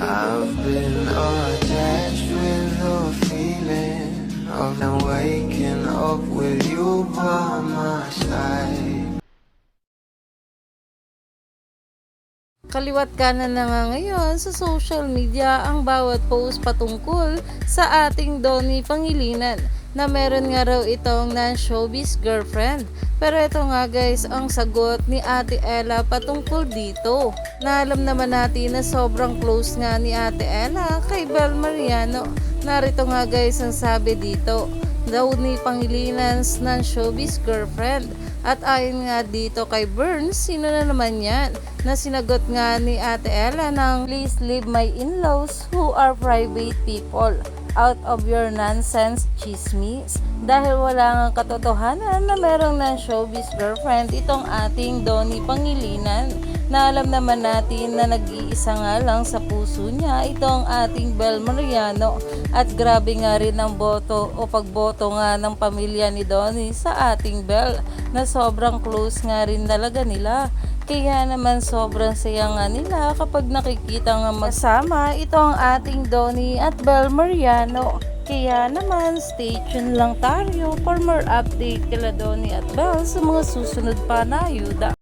I've been attached with the feeling of now waking up with you by my side. Kaliwat kanan na nga ngayon sa social media ang bawat post patungkol sa ating Donnie Pangilinan na meron nga raw itong non-showbiz girlfriend. Pero ito nga guys, ang sagot ni Ate Ella patungkol dito. Na alam naman natin na sobrang close nga ni Ate Ella kay Bel Mariano. Narito nga guys ang sabi dito daw ni Pangilinan's non-showbiz girlfriend. At ayon nga dito kay Burns, sino na naman yan? Na sinagot nga ni Ate Ella ng please leave my in-laws who are private people out of your nonsense chismis. Dahil wala nga katotohanan na merong non-showbiz girlfriend itong ating Donnie Pangilinan na alam naman natin na nag-iisa nga lang sa puso niya itong ating Bel Mariano at grabe nga rin ang boto o pagboto nga ng pamilya ni Donnie sa ating Bel na sobrang close nga rin talaga nila. Kaya naman sobrang saya nga nila kapag nakikita nga masama itong ating Donnie at Bel Mariano. Kaya naman, stay tuned lang tayo for more update kila Donnie at Bel sa mga susunod pa na ayuda.